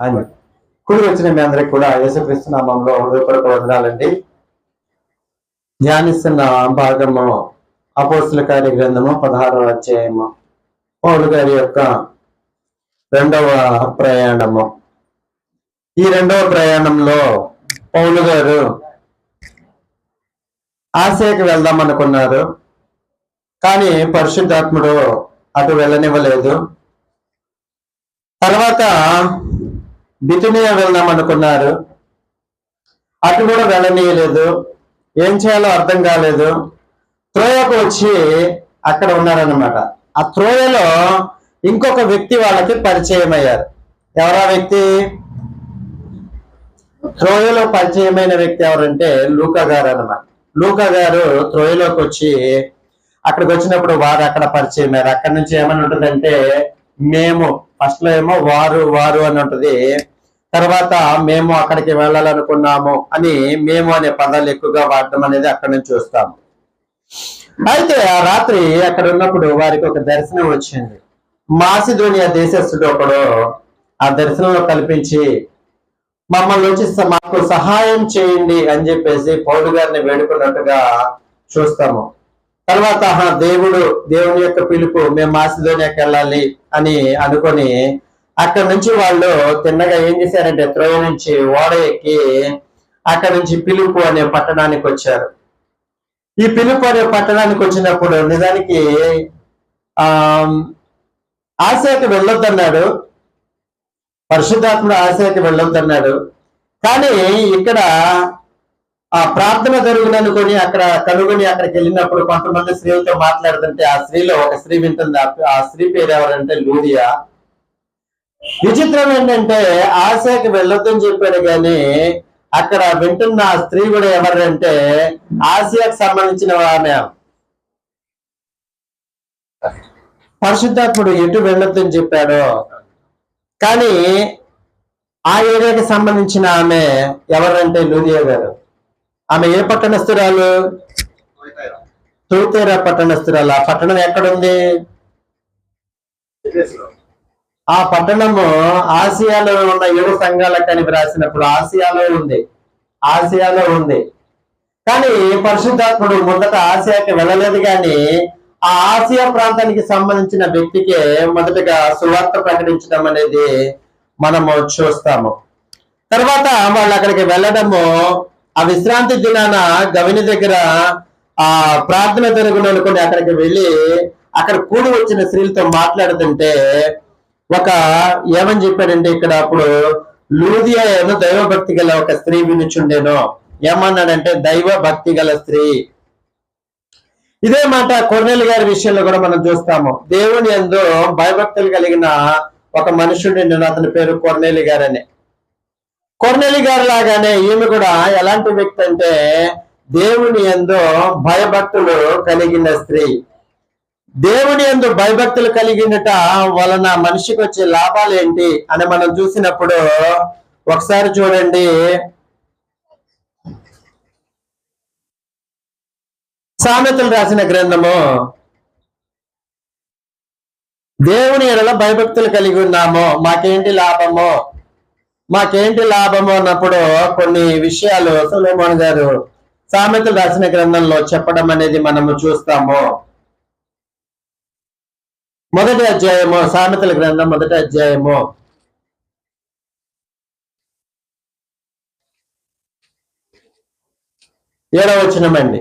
అని. కుడి వచ్చిన మీ అందరికి కూడా యేసుక్రీస్తు నామంలో హృదయపూర్వక వదనాలండి ధ్యానిస్తున్న భాగము అపోస్తుల కార్య గ్రంథము పదహారవ అధ్యాయము. పౌలు గారి యొక్క రెండవ ప్రయాణము. ఈ రెండవ ప్రయాణంలో పౌలు గారు ఆశయకి వెళ్దాం అనుకున్నారు. కానీ పరిశుద్ధాత్ముడు అటు వెళ్ళనివ్వలేదు. తర్వాత బితునియా వెళ్దాం అనుకున్నారు. అటు కూడా వెళ్ళనీయలేదు. ఏం చేయాలో అర్థం కాలేదు. త్రోయకు వచ్చి అక్కడ ఉన్నారనమాట ఆ త్రోయలో ఇంకొక వ్యక్తి వాళ్ళకి పరిచయం అయ్యారు ఎవరా వ్యక్తి? త్రోయలో పరిచయమైన వ్యక్తి ఎవరంటే లూకా గారు అన్నమాట. లూకా గారు త్రోయలోకి వచ్చి అక్కడికి వచ్చినప్పుడు వారు అక్కడ పరిచయం అయ్యారు అక్కడి నుంచి ఏమని ఉంటుందంటే మేము ఫస్ట్లో ఏమో వారు వారు అని ఉంటుంది. తర్వాత మేము అక్కడికి వెళ్ళాలనుకున్నాము అని మేము అనే పదాలు ఎక్కువగా వాడడం అనేది అక్కడ నుంచి చూస్తాము అయితే ఆ రాత్రి అక్కడ ఉన్నప్పుడు వారికి ఒక దర్శనం వచ్చింది. మాసిధోనియా దేశస్థుడు ఒకడు ఆ దర్శనంలో కల్పించి మమ్మల్ని వచ్చి మాకు సహాయం చేయండి అని చెప్పేసి పౌరు గారిని వేడుకున్నట్టుగా చూస్తాము. తర్వాత దేవుడు దేవుని యొక్క పిలుపు మేము మాసిధోనియాకి వెళ్ళాలి అని అనుకొని అక్కడ నుంచి వాళ్ళు తిన్నగా ఏం చేశారంటే త్రోయ నుంచి ఓడ ఎక్కి అక్కడ నుంచి పిలుపు అనే పట్టణానికి వచ్చారు. ఈ పిలుపు అనే పట్టణానికి వచ్చినప్పుడు నిజానికి ఆ ఆశయకి వెళ్ళొద్దన్నాడు. పరిశుద్ధాత్ముడు ఆశయకి వెళ్ళొద్దన్నాడు. కానీ ఇక్కడ ఆ ప్రార్థన జరుగుననుకొని అక్కడ కనుగొని అక్కడికి వెళ్ళినప్పుడు కొంతమంది స్త్రీలతో మాట్లాడుతుంటే ఆ స్త్రీలో ఒక స్త్రీ వింటుంది. ఆ- స్త్రీ పేరు ఎవరంటే లూదియా. విచిత్రం ఏంటంటే ఆశాకి వెళ్ళొద్దని చెప్పాడు కానీ అక్కడ వింటున్న ఆ స్త్రీ కూడా ఎవరంటే ఆసియాకు సంబంధించిన ఆమె. పరిశుద్ధాత్ముడు ఎటు వెళ్ళొద్దని చెప్పాడు. కానీ ఆ ఏరియాకి సంబంధించిన ఆమె ఎవరంటే లూదియా గారు. ఆమె ఏ పట్టణస్థురాలు తూతేరా పట్టణస్థురాలు ఆ పట్టణం ఎక్కడుంది? ఆ పట్టణము ఆసియాలో ఉన్న ఏడు సంఘాలకు అని వ్రాసినప్పుడు ఆసియాలో ఉంది. ఆసియాలో ఉంది. కానీ పరిశుద్ధాత్ముడు మొదట ఆసియాకి వెళ్ళలేదు కానీ ఆ ఆసియా ప్రాంతానికి సంబంధించిన వ్యక్తికే మొదటగా సువార్త ప్రకటించడం అనేది మనము చూస్తాము. తర్వాత వాళ్ళు అక్కడికి వెళ్ళడము ఆ విశ్రాంతి దినాన గవిని దగ్గర ఆ ప్రార్థన జరుగును అనుకుని అక్కడికి వెళ్ళి అక్కడ కూడి వచ్చిన స్త్రీలతో మాట్లాడుతుంటే ఒక ఏమని చెప్పాడంటే ఇక్కడ అప్పుడు లూదియా ఏమో దైవ భక్తి గల ఒక స్త్రీ వినుచుండేను. ఏమన్నాడంటే దైవ భక్తి గల స్త్రీ. ఇదే మాట కొర్నెలు గారి విషయంలో కూడా మనం చూస్తాము. దేవుని ఎందు భయభక్తులు కలిగిన ఒక మనుషుడు నేను అతని పేరు కొర్నేలి గారని. కొర్నేలి గారు లాగానే ఈమె కూడా ఎలాంటి వ్యక్తి అంటే దేవుని ఎందు భయభక్తులు కలిగిన స్త్రీ. దేవుని ఎందు భయభక్తులు కలిగినట వలన మనిషికి వచ్చే లాభాలు ఏంటి అని మనం చూసినప్పుడు ఒకసారి చూడండి. సామెతలు రాసిన గ్రంథము. దేవుని ఎడల భయభక్తులు కలిగి ఉన్నాము. మాకేంటి లాభము? మాకేంటి లాభము అన్నప్పుడు కొన్ని విషయాలు సులోమోహన్ గారు సామెతలు రాసిన గ్రంథంలో చెప్పడం అనేది మనము చూస్తాము. మొదటి అధ్యాయము సామెతల గ్రంథం మొదటి అధ్యాయము. ఏడవ వచనమండి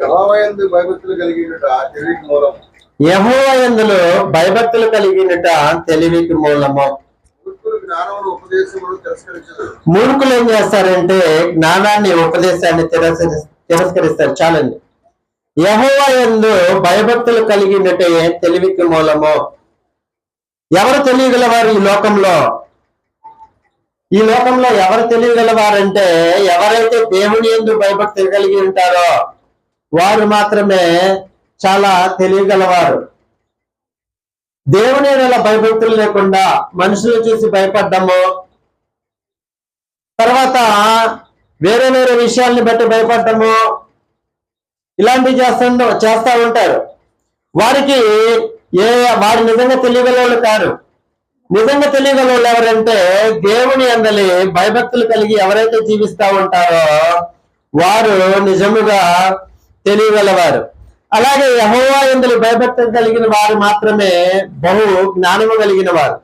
యెహోవాయందు భయభక్తులు కలిగినట తెలివికి మూలం. యహోవయందులో భయభక్తులు కలిగినట తెలివికి మూలము. మూర్ఖులు ఏం చేస్తారంటే జ్ఞానాన్ని ఉపదేశాన్ని తిరస్కరి తిరస్కరిస్తారు. చాలండి. యహోవా ఎందు భయభక్తులు కలిగినట్టే తెలివికి మూలము. ఎవరు తెలియగలవారు ఈ లోకంలో? ఈ లోకంలో ఎవరు తెలియగలవారంటే ఎవరైతే దేవుని ఎందు భయభక్తులు కలిగి ఉంటారో వారు మాత్రమే చాలా తెలియగలవారు. దేవుని నెల భయభక్తులు లేకుండా మనుషులు చూసి భయపడ్డము. తర్వాత వేరే వేరే విషయాల్ని బట్టి భయపడ్డము. ఇలాంటివి చేస్తుండ చేస్తా ఉంటారు. వారికి ఏ వారు నిజంగా తెలియగలవాళ్ళు కారు. నిజంగా తెలియగలవాళ్ళు ఎవరంటే దేవుని అందలి భయభక్తులు కలిగి ఎవరైతే జీవిస్తా ఉంటారో వారు నిజముగా తెలియగలవారు. అలాగే యహోవా ఎందలి భయభక్తులు కలిగిన వారు మాత్రమే బహు జ్ఞానము కలిగిన వారు.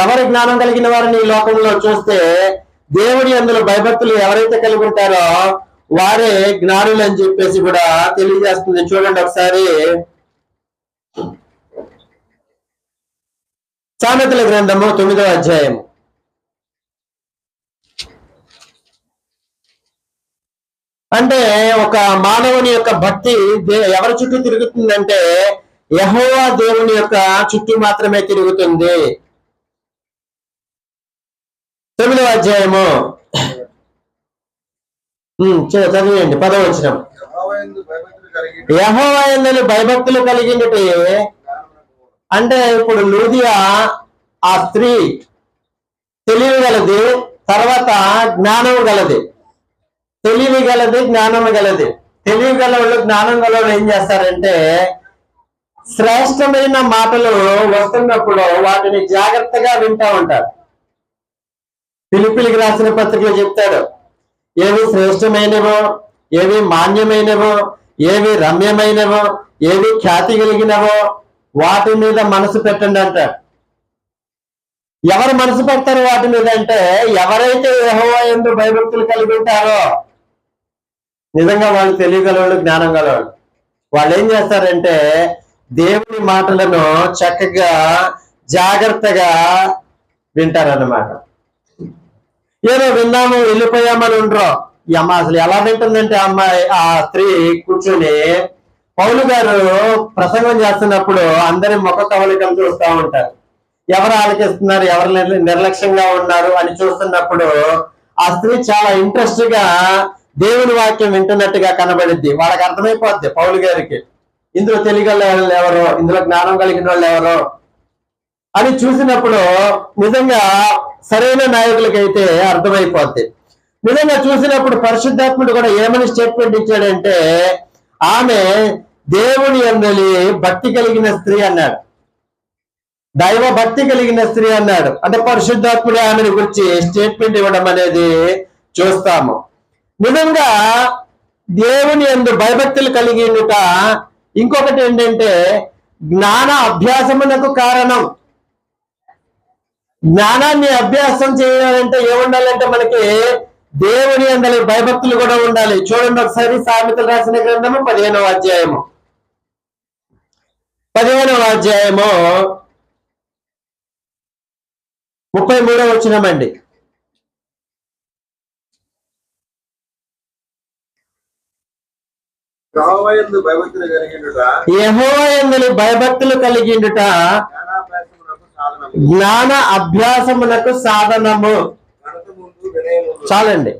ఎవరు జ్ఞానం కలిగిన వారిని ఈ లోకంలో చూస్తే దేవుడి అందులో భయభక్తులు ఎవరైతే కలిగి ఉంటారో వారే జ్ఞానులు అని చెప్పేసి కూడా తెలియజేస్తుంది. చూడండి ఒకసారి. సామెతల గ్రంథము తొమ్మిదవ అధ్యాయం అంటే ఒక మానవుని యొక్క భక్తి ఎవరి చుట్టూ తిరుగుతుందంటే యహోవా దేవుని యొక్క చుట్టూ మాత్రమే తిరుగుతుంది. తొమ్మిదవ అధ్యాయము. చదివేయండి. పదవచనం వచ్చిన భయభక్తులు భయభక్తులు కలిగినటి అంటే ఇప్పుడు లూదియా ఆ స్త్రీ తెలివి గలది తర్వాత జ్ఞానం గలది. తెలివి గలది జ్ఞానం గలది. తెలివి గలవాళ్ళు జ్ఞానం గలవాళ్ళు ఏం చేస్తారంటే శ్రేష్టమైన మాటలు వస్తున్నప్పుడు వాటిని జాగ్రత్తగా వింటా ఉంటారు. పిలిపిలికి రాసిన పత్రికలు చెప్తాడు ఏవి శ్రేష్టమైనవో ఏవి మాన్యమైనవో ఏవి రమ్యమైనవో ఏవి ఖ్యాతి కలిగినవో వాటి మీద మనసు పెట్టండి అంటారు ఎవరు మనసు పెడతారు వాటి మీద అంటే ఎవరైతే యెహోవా ఎందు భయభక్తులు కలిగి ఉంటారో నిజంగా వాళ్ళు తెలియగలవాళ్ళు జ్ఞానం గలవాళ్ళు. వాళ్ళు ఏం చేస్తారంటే దేవుని మాటలను చక్కగా జాగ్రత్తగా వింటారన్నమాట. ఏదో విన్నాము వెళ్ళిపోయామని ఉండరు. ఈ అమ్మ అసలు ఎలా వింటుందంటే అమ్మాయి ఆ స్త్రీ కూర్చొని పౌలు గారు ప్రసంగం చేస్తున్నప్పుడు అందరి ముఖ కవలికం చూస్తూ ఉంటారు. ఎవరు ఆలకిస్తున్నారు ఎవరు నిర్లక్ష్యంగా ఉన్నారు అని చూస్తున్నప్పుడు ఆ స్త్రీ చాలా ఇంట్రెస్ట్గా దేవుని వాక్యం వింటున్నట్టుగా కనబడిద్ది. వాళ్ళకి అర్థమైపోద్ది పౌలు గారికి. ఇందులో తెలియగల ఎవరో? ఇందులో జ్ఞానం కలిగిన వాళ్ళు ఎవరో? అని చూసినప్పుడు నిజంగా సరైన నాయకులకైతే అర్థమైపోద్ది. నిజంగా చూసినప్పుడు పరిశుద్ధాత్ముడు కూడా ఏమని స్టేట్మెంట్ ఇచ్చాడంటే ఆమె దేవుని అందలి భక్తి కలిగిన స్త్రీ అన్నాడు. దైవ భక్తి కలిగిన స్త్రీ అన్నాడు. అంటే పరిశుద్ధాత్ముడు ఆమెను గురించి స్టేట్మెంట్ ఇవ్వడం అనేది చూస్తాము. నిజంగా దేవుని ఎందు భయభక్తులు కలిగి ఇంకొకటి ఏంటంటే జ్ఞాన అభ్యాసమునకు కారణం. జ్ఞానాన్ని అభ్యాసం చేయాలంటే ఏముండాలంటే మనకి దేవుని అందరి భయభక్తులు కూడా ఉండాలి. చూడండి ఒకసారి సామెతలు రాసిన గ్రంథము పదిహేనవ అధ్యాయము. పదిహేనవ అధ్యాయము ముప్పై మూడవ వచ్చినమండి భయభక్తులు కలిగిండుట జ్ఞాన అభ్యాసమునకు సాధనము. చాలండి.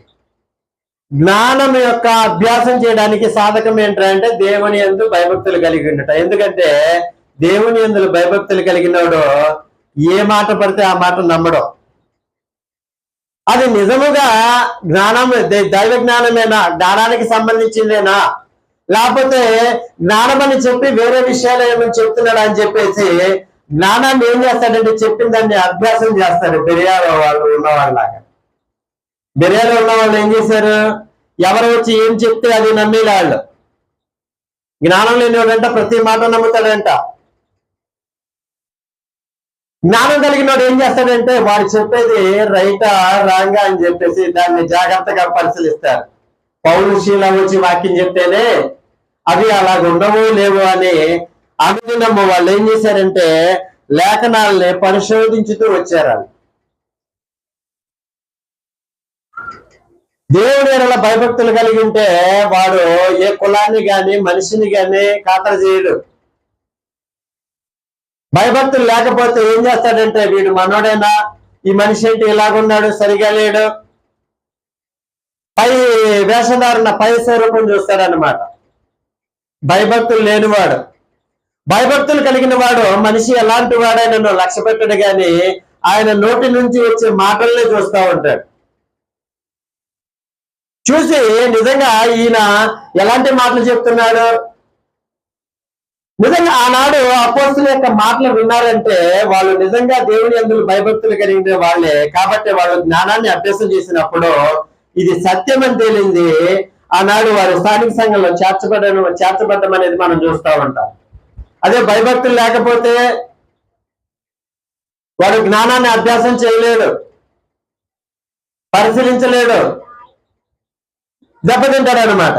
జ్ఞానం యొక్క అభ్యాసం చేయడానికి సాధకం ఏంటంటే దేవుని ఎందు భయభక్తులు కలిగి ఉండట ఎందుకంటే దేవుని ఎందు భయభక్తులు కలిగినోడు ఏ మాట పడితే ఆ మాట నమ్మడం. అది నిజముగా జ్ఞానం దైవ జ్ఞానమేనా? జ్ఞానానికి సంబంధించిందేనా? లేకపోతే జ్ఞానం అని చెప్పి వేరే విషయాలు ఏమని చెప్తున్నాడు అని చెప్పేసి జ్ఞానాన్ని ఏం చేస్తాడంటే చెప్పిన దాన్ని అభ్యాసం చేస్తారు. బిర్యానీ వాళ్ళు ఉన్నవాళ్ళలాగా. బిర్యానీ ఉన్న వాళ్ళు ఏం చేశారు? ఎవరు వచ్చి ఏం చెప్తే అది నమ్మేలాళ్ళు జ్ఞానం లేనివాడంట ప్రతి మాట నమ్ముతాడంట. జ్ఞానం కలిగిన వాడు ఏం చేస్తాడంటే వాడు చెప్పేది రైటా రాంగా అని చెప్పేసి దాన్ని జాగ్రత్తగా పరిశీలిస్తారు. పౌరుషీల వచ్చి వాక్యం చెప్తేనే అవి అలాగ ఉండవు లేవు అని అనుదినము వాళ్ళు ఏం చేశారంటే లేఖనాల్ని పరిశోధించుతూ వచ్చారు దేవుడు ఎడల భయభక్తులు కలిగి ఉంటే వాడు ఏ కులాన్ని గాని మనిషిని గాని ఖాతరు చేయడు. భయభక్తులు లేకపోతే ఏం చేస్తాడంటే వీడు మనోడేనా? ఈ మనిషి ఏంటి ఇలాగున్నాడు సరిగా లేడు? పై వేషధారణ పై స్వరూపం చూస్తాడనమాట భయభక్తులు లేనివాడు. భయభక్తులు కలిగిన వాడు మనిషి ఎలాంటి వాడైనా లక్ష్య పెట్టడు గాని ఆయన నోటి నుంచి వచ్చే మాటల్ని చూస్తూ ఉంటాడు. చూసి నిజంగా ఈయన ఎలాంటి మాటలు చెప్తున్నాడు? నిజంగా ఆనాడు అపోస్తుల యొక్క మాటలు విన్నారంటే వాళ్ళు నిజంగా దేవుని అందులో భయభక్తులు కలిగిన వాళ్ళే. కాబట్టి వాళ్ళు జ్ఞానాన్ని అభ్యాసం చేసినప్పుడు ఇది సత్యం అని తేలింది. ఆనాడు వారు స్థానిక సంఘంలో చేర్చబడడం చేర్చబడడం అనేది మనం చూస్తూ ఉంటాం. అదే భయభక్తులు లేకపోతే వాడు జ్ఞానాన్ని అభ్యాసం చేయలేడు. పరిశీలించలేడు. దెబ్బతింటాడు అనమాట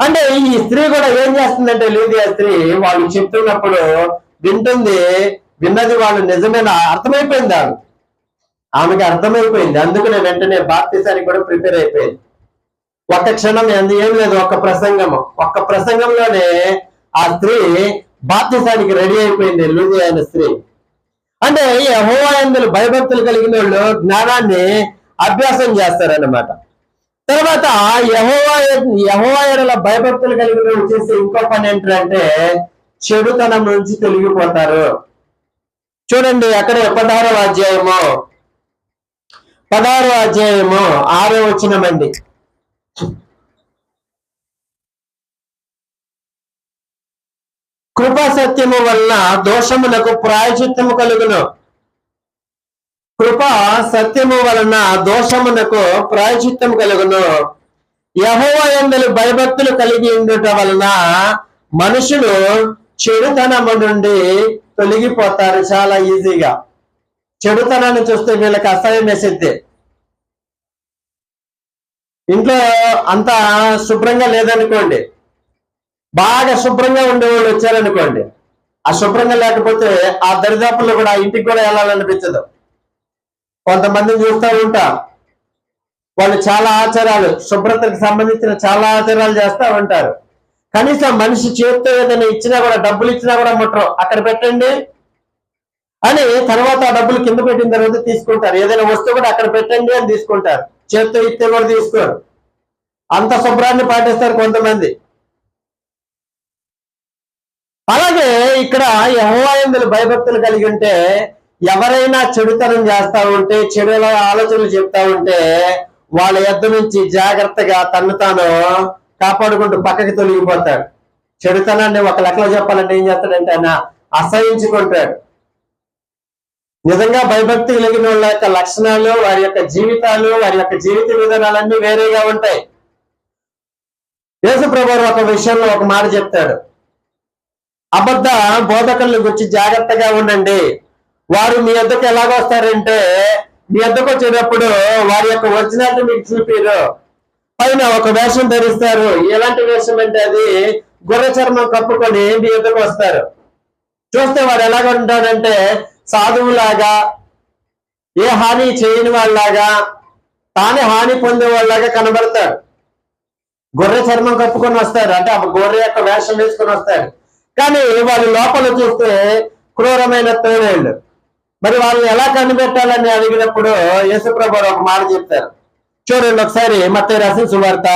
అంటే ఈ స్త్రీ కూడా ఏం చేస్తుందంటే లేది ఆ స్త్రీ వాళ్ళు చెప్తున్నప్పుడు వింటుంది విన్నది వాళ్ళు నిజమైన? అర్థమైపోయింది ఆమె. ఆమెకి అర్థమైపోయింది. అందుకనే వెంటనే బాప్తిసానికి కూడా ప్రిపేర్ అయిపోయింది. ఒక్క క్షణం ఎందు ఏం లేదు ఒక్క ప్రసంగము. ఒక్క ప్రసంగంలోనే ఆ స్త్రీ బాప్తిసానికి రెడీ అయిపోయింది లూది అయిన స్త్రీ. అంటే యహోవాయందులు భయభక్తులు కలిగిన వాళ్ళు జ్ఞానాన్ని అభ్యాసం చేస్తారన్నమాట. తర్వాత యహోవా యహోవాయల భయభక్తులు కలిగిన వాళ్ళు చేసే ఇంకో పని ఏంటంటే చెడుతనం నుంచి తొలగిపోతారు. చూడండి అక్కడ పదహారో అధ్యాయము. పదహారో అధ్యాయము ఆరో వచ్చినమండి కృపా సత్యము వలన దోషమునకు ప్రాయచిత్తము కలుగును. కృప సత్యము వలన దోషమునకు ప్రాయచిత్తము కలుగును. యహోవ ఎందలు భయభక్తులు కలిగి ఉండటం వలన మనుషులు చెడుతనము నుండి తొలగిపోతారు. చాలా ఈజీగా. చెడుతనాన్ని చూస్తే వీళ్ళకి అసహ్యం వేసిద్ది. ఇంట్లో అంతా శుభ్రంగా లేదనుకోండి. బాగా శుభ్రంగా ఉండేవాళ్ళు వచ్చారనుకోండి. ఆ శుభ్రంగా లేకపోతే ఆ దరిదాపుల్లో కూడా ఆ ఇంటికి కూడా వెళ్ళాలనిపించదు. కొంతమందిని చూస్తూ ఉంటా. వాళ్ళు చాలా ఆచారాలు శుభ్రతకు సంబంధించిన చాలా ఆచారాలు చేస్తూ ఉంటారు. కనీసం మనిషి చేతితో ఏదైనా ఇచ్చినా కూడా డబ్బులు ఇచ్చినా కూడా ముట్టరు. అక్కడ పెట్టండి అని తర్వాత ఆ డబ్బులు కింద పెట్టిన తర్వాత తీసుకుంటారు. ఏదైనా వస్తువు కూడా అక్కడ పెట్టండి అని తీసుకుంటారు. చేత్తో ఇస్తే కూడా తీసుకోరు. అంత శుభ్రాన్ని పాటిస్తారు కొంతమంది. అలాగే ఇక్కడ యహోవాయందులు భయభక్తులు కలిగి ఉంటే ఎవరైనా చెడుతనం చేస్తా ఉంటే చెడు ఆలోచనలు చెప్తా ఉంటే వాళ్ళ యొద్ద నుంచి జాగ్రత్తగా తన్ను తాను కాపాడుకుంటూ పక్కకి తొలగిపోతాడు. చెడుతనాన్ని ఒక లెక్కలో చెప్పాలంటే ఏం చేస్తాడంటే ఆయన అసహించుకుంటాడు. నిజంగా భయభక్తి కలిగిన వాళ్ళ యొక్క లక్షణాలు వారి యొక్క జీవితాలు వారి యొక్క జీవిత విధానాలన్నీ వేరేగా ఉంటాయి. యేసుప్రభు ఒక విషయంలో ఒక మాట చెప్తాడు. అబద్ధ బోధకులను గురించి జాగ్రత్తగా ఉండండి. వారు మీ వద్దకు ఎలాగొస్తారంటే మీ వద్దకు వచ్చేటప్పుడు వారి యొక్క ఒరిజినాలిటీ మీకు చూపిరు. పైన ఒక వేషం ధరిస్తారు. ఎలాంటి వేషం అంటే అది గొర్రె చర్మం కప్పుకొని మీ వద్దకు వస్తారు. చూస్తే వాడు ఎలాగ ఉంటాడంటే సాధువులాగా ఏ హాని చేయని వాళ్ళలాగా తానే హాని పొందే వాళ్ళలాగా కనబడతారు. గొర్రె చర్మం కప్పుకొని వస్తారు. అంటే ఆ గొర్రె యొక్క వేషం వేసుకొని వస్తారు. కానీ వాళ్ళు లోపల చూస్తే క్రూరమైన తోడేళ్ళు మరి వాళ్ళని ఎలా కనిపెట్టాలని అడిగినప్పుడు యేసుప్రభు ఒక మాట చెప్తారు చూడండి ఒకసారి మత్తే రాసిన సువార్త.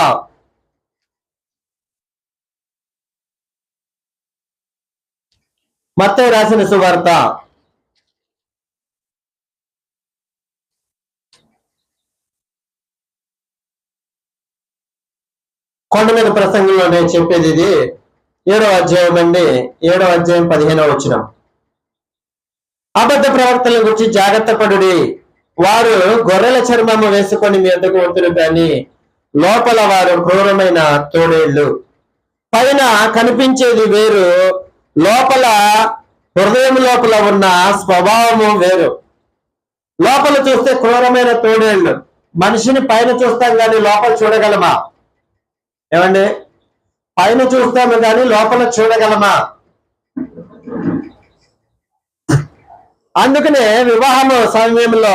మత్తే రాసిన సువార్త. కొండ మీద ప్రసంగంలో నేను చెప్పేది ఇది. ఏడో అధ్యాయం అండి. ఏడో అధ్యాయం పదిహేనో వచ్చిన అబద్ధ ప్రవర్తన గురించి జాగ్రత్త పడుడి. వారు గొర్రెల చర్మము వేసుకొని మీ వద్దకు వద్దురు కానీ లోపల వారు క్రూరమైన తోడేళ్ళు పైన కనిపించేది వేరు లోపల హృదయం లోపల ఉన్న స్వభావము వేరు. లోపల చూస్తే క్రూరమైన తోడేళ్ళు మనిషిని పైన చూస్తాం కానీ లోపల చూడగలమా? ఏమండి? పైన చూస్తాము కానీ లోపల చూడగలమా? అందుకనే వివాహము సమయంలో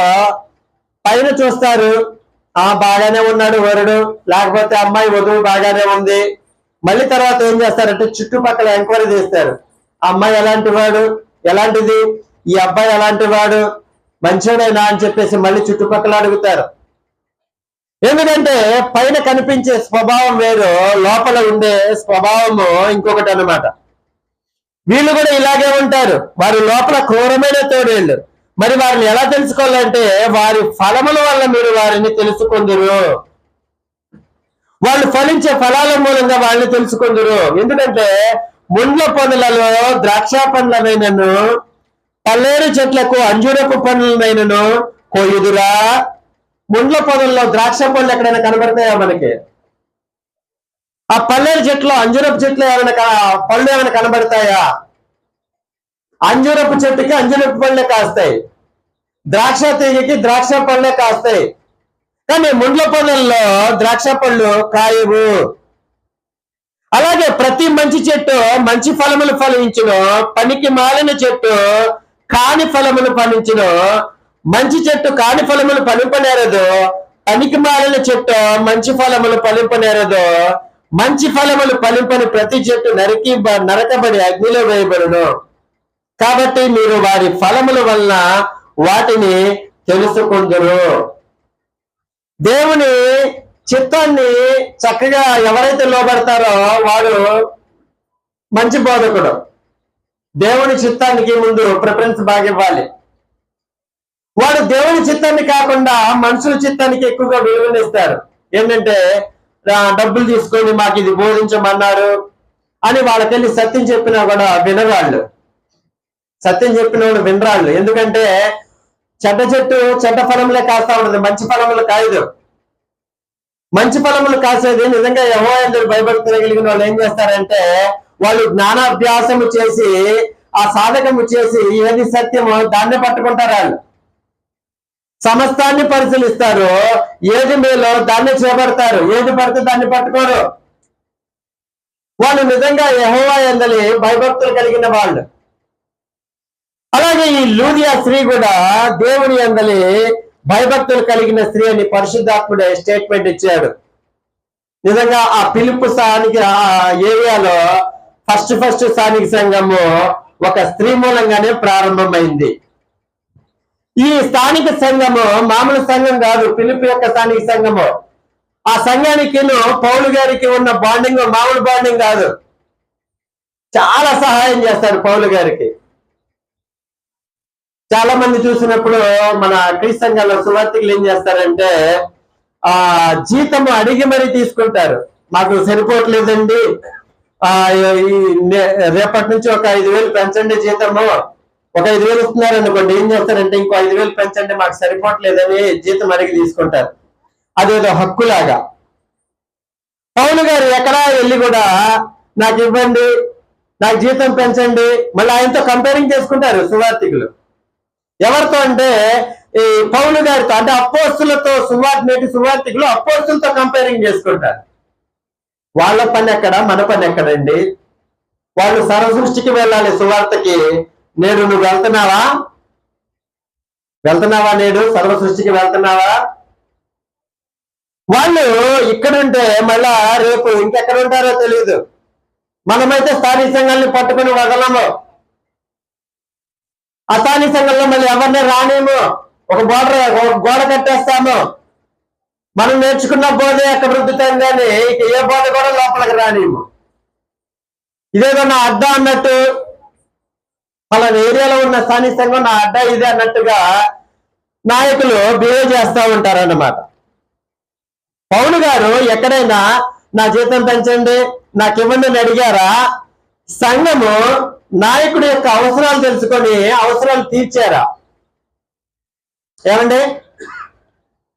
పైన చూస్తారు. ఆ బాగానే ఉన్నాడు వరుడు. లేకపోతే అమ్మాయి వధువు బాగానే ఉంది. మళ్ళీ తర్వాత ఏం చేస్తారంటే చుట్టుపక్కల ఎంక్వైరీ చేస్తారు. అమ్మాయి ఎలాంటి వాడు? ఎలాంటిది? ఈ అబ్బాయి ఎలాంటి వాడు? మంచివాడైనా అని చెప్పేసి మళ్ళీ చుట్టుపక్కల అడుగుతారు. ఎందుకంటే పైన కనిపించే స్వభావం వేరు లోపల ఉండే స్వభావము ఇంకొకటి అన్నమాట. వీళ్ళు కూడా ఇలాగే ఉంటారు. వారి లోపల క్రూరమైన తోడేళ్ళు. మరి వారిని ఎలా తెలుసుకోవాలంటే వారి ఫలముల వల్ల మీరు వారిని తెలుసుకుందరు. వాళ్ళు ఫలించే ఫలాల మూలంగా వాళ్ళని తెలుసుకుందరు. ఎందుకంటే ముండ్ల పనులలో ద్రాక్ష పండ్లనైనను పల్లేరు చెట్లకు అంజూరపు పండ్లనైనను కొయ్యుదురా ముండ్ల పొదల్లో ద్రాక్ష పళ్ళు ఎక్కడైనా కనబడతాయా మనకి? ఆ పల్లెల చెట్లు అంజూరపు చెట్లు ఏమైనా పళ్ళు ఏమైనా కనబడతాయా? అంజూరపు చెట్టుకి అంజూరపు పళ్ళే కాస్తాయి. ద్రాక్ష తీగకి ద్రాక్ష పళ్ళే కాస్తాయి. కానీ ముండ్ల పొదల్లో ద్రాక్ష పళ్ళు కాయవు. అలాగే ప్రతి మంచి చెట్టు మంచి ఫలములు ఫలించును పనికి మాలిన చెట్టు కాని ఫలములు ఫలించును మంచి చెట్టు కాని ఫలములు పలింపనేరదు పనికి మాలిన చెట్టు మంచి ఫలములు పలింపనేరదు మంచి ఫలములు పలింపని ప్రతి చెట్టు నరికి నరకబడి అగ్నిలో వేయబడును. కాబట్టి మీరు వారి ఫలముల వలన వాటిని తెలుసుకుందరు. దేవుని చిత్తాన్ని చక్కగా ఎవరైతే లోబడతారో వాడు మంచి బోధకుడు. దేవుని చిత్తానికి ముందు ప్రిఫరెన్స్ బాగా ఇవ్వాలి. వాడు దేవుని చిత్తాన్ని కాకుండా మనుషుల చిత్తానికి ఎక్కువగా విలువనిస్తారు ఏంటంటే డబ్బులు తీసుకొని మాకు ఇది బోధించమన్నారు అని వాళ్ళకెళ్ళి సత్యం చెప్పినా కూడా వినరాళ్ళు. సత్యం చెప్పిన వాళ్ళు వినరాళ్ళు. ఎందుకంటే చెడ్డ చెట్టు చెడ్డ ఫలములే కాస్తా ఉంటుంది. మంచి ఫలములు కాయదు. మంచి ఫలములు కాసేది నిజంగా ఎవో అందరు భయపడుతున్నగలిగిన వాళ్ళు ఏం చేస్తారంటే వాళ్ళు జ్ఞానాభ్యాసము చేసి ఆ సాధకము చేసి ఏది సత్యమో దాన్నే పట్టుకుంటారు వాళ్ళు. సమస్తాన్ని పరిశీలిస్తారు. ఏది మేలో దాన్ని చేపడతారు. ఏది పడితే దాన్ని పట్టుకోరు. వాళ్ళు నిజంగా యహోవా ఎందలి భయభక్తులు కలిగిన వాళ్ళు. అలాగే ఈ లూదియా స్త్రీ కూడా దేవుని ఎందలి భయభక్తులు కలిగిన స్త్రీ అని పరిశుద్ధాత్ముడే స్టేట్మెంట్ ఇచ్చాడు. నిజంగా ఆ పిలుపు స్థానిక ఆ ఏరియాలో ఫస్ట్ ఫస్ట్ స్థానిక సంఘము ఒక స్త్రీ మూలంగానే ప్రారంభమైంది. ఈ స్థానిక సంఘము మామూలు సంఘం కాదు పిలుపు యొక్క స్థానిక సంఘము. ఆ సంఘానికి పౌలు గారికి ఉన్న బాండింగ్ మామూలు బాండింగ్ కాదు. చాలా సహాయం చేస్తారు పౌలు గారికి. చాలా మంది చూసినప్పుడు మన క్రీస్ సంఘాల సువార్తికులు ఏం చేస్తారంటే ఆ జీతము అడిగి మరీ తీసుకుంటారు. మాకు సరిపోవట్లేదండి. ఆ ఈ రేపటి నుంచి ఒక ఐదు వేలు పెంచండి జీతము. ఒక ఐదు వేలు ఇస్తున్నారు అనుకోండి ఏం చేస్తారంటే ఇంకో ఐదు వేలు పెంచండి మాకు సరిపోవట్లేదని జీతం అడిగి తీసుకుంటారు. అదేదో హక్కులాగా. పౌలు గారు ఎక్కడా వెళ్ళి కూడా నాకు ఇవ్వండి నాకు జీతం పెంచండి. మళ్ళీ ఆయనతో కంపేరింగ్ చేసుకుంటారు సువార్థికులు. ఎవరితో అంటే ఈ పౌలు గారితో అంటే అప్పోస్తులతో సువార్త నేటి సువార్థికులు అప్పోస్తులతో కంపేరింగ్ చేసుకుంటారు. వాళ్ళ పని ఎక్కడ మన పని ఎక్కడండి? వాళ్ళు సర్వసృష్టికి వెళ్ళాలి సువార్తకి. నేడు నువ్వు వెళ్తున్నావా? వెళ్తున్నావా నేడు? సర్వ సృష్టికి వెళ్తున్నావా? వాళ్ళు ఇక్కడుంటే మళ్ళా రేపు ఇంకెక్కడ ఉంటారో తెలియదు మనమైతే స్థానిక సంఘాలని పట్టుకొని వదలము. ఆ స్థానిక సంఘంలో మళ్ళీ ఎవరిని రానేము ఒక బోర్డర్ ఒక గోడ కట్టేస్తాము. మనం నేర్చుకున్న బోధే అక్కడ రుద్దుతాం కానీ ఇక ఏ బోధ కూడా లోపలికి రానేము ఇదేదో నా అన్నట్టు పలానా ఏరియాలో ఉన్న స్థానిక సంఘం నా అడ్డా ఇదే అన్నట్టుగా నాయకులు బిహేవ్ చేస్తూ ఉంటారన్నమాట. పౌన్ గారు ఎక్కడైనా నా జీతం పెంచండి నాకు ఇవ్వండి అని అడిగారా? సంఘము నాయకుడి యొక్క అవసరాలు తెలుసుకొని అవసరాలు తీర్చారా? ఏమండి?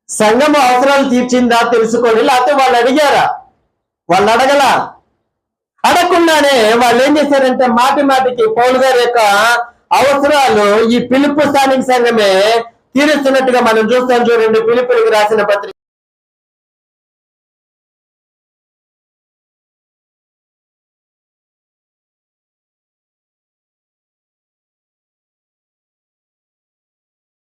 సంఘము అవసరాలు తీర్చిందా తెలుసుకొని లేకపోతే వాళ్ళు అడిగారా? వాళ్ళు అడగలా? అడగకుండానే వాళ్ళు ఏం చేశారంటే మాటి మాటికి పౌలు గారి యొక్క అవసరాలు ఈ పిలుపు స్థానిక సంఘమే తీరుస్తున్నట్టుగా మనం చూస్తాం చూడండి పిలుపులకు రాసిన పత్రిక.